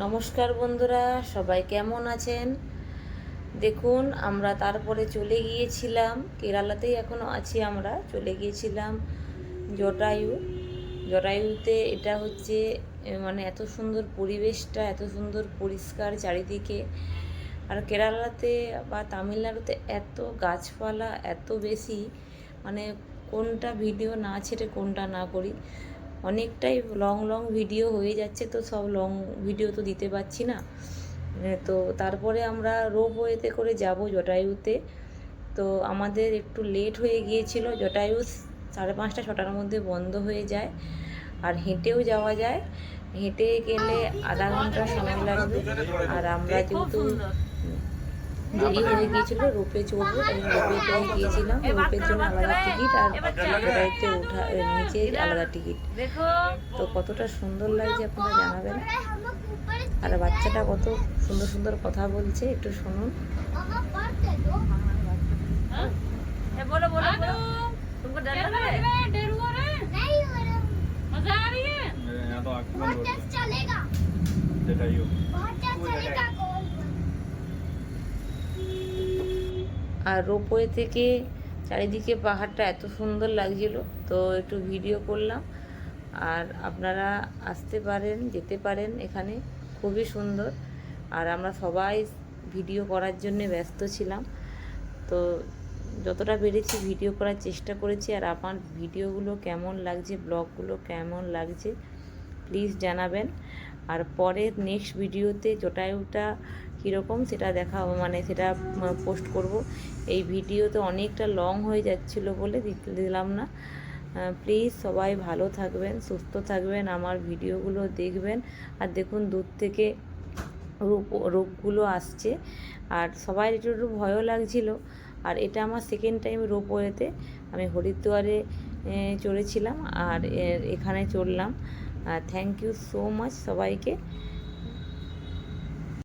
নমস্কার বন্ধুরা, সবাই কেমন আছেন? দেখুন, আমরা তারপরে চলে গিয়েছিলাম, কেরালাতেই এখনও আছি আমরা, চলে গিয়েছিলাম জটায়ু। জটায়ুতে এটা হচ্ছে মানে এত সুন্দর পরিবেশটা, এত সুন্দর পরিষ্কার চারিদিকে। আর কেরালাতে বা তামিলনাড়ুতে এত গাছপালা, এত বেশি মানে কোনটা ভিডিও না ছেড়ে কোনটা না করি। অনেকটাই লং লং ভিডিও হয়ে যাচ্ছে তো সব লং ভিডিও তো দিতে পারছি না। তো তারপরে আমরা রোপওয়েতে করে যাব জটায়ুতে। তো আমাদের একটু লেট হয়ে গিয়েছিল জটায়ু সাড়ে পাঁচটা ছটার মধ্যে বন্ধ হয়ে যায়। আর হেঁটেও যাওয়া যায়। হেঁটে গেলে আধা ঘণ্টা সময় লাগবে। আর আমরা যেহেতু দেরি হয়ে গিয়েছিল রোপে চড়বো তাই রোপেতে গিয়েছিলাম রোপের জন্য আলাদা টিকিট আর জটায়ুতে ওঠা এ, নিচে আলাদা টিকিট देखो তো কতটা সুন্দর লাগছে আপনারা জানাবেন আর বাচ্চাটা কত সুন্দর সুন্দর কথা বলছে একটু শুনুন ए, बोलो बोलो बोलो तुमको डर लग रहा है डर हो रहा है मजा आ रही है मेरे यहाँ तो आँख बंद हो गई चलेगा जटायु बहुत আর রোপওয়ে থেকে চারিদিকে পাহাড়টা এত সুন্দর লাগছিল, তো একটু ভিডিও করলাম। আর আপনারা আসতে পারেন, যেতে পারেন এখানে, খুবই সুন্দর। আর আমরা সবাই ভিডিও করার জন্যে ব্যস্ত ছিলাম। তো যতটা পেরেছি ভিডিও করার চেষ্টা করেছি। আর আমার ভিডিওগুলো কেমন লাগছে ব্লগগুলো কেমন লাগছে প্লিজ জানাবেন। আর পরের নেক্সট ভিডিওতে জটায়ুটা কীরকম সেটা দেখা মানে সেটা পোস্ট করব। এই ভিডিওতে অনেকটা লং হয়ে যাচ্ছিল বলে দিলাম না। প্লিজ সবাই ভালো থাকবেন, সুস্থ থাকবেন, আমার ভিডিওগুলো দেখবেন। আর দেখুন দূর থেকে রূপ, রূপগুলো আসছে। আর সবাই একটু একটু ভয়ও লাগছিল। আর এটা আমার সেকেন্ড টাইম রোপওয়েতে আমি হরিদ্বারে চড়েছিলাম। আর এখানে চড়লাম। থ্যাংক ইউ সো মাচ সবাইকে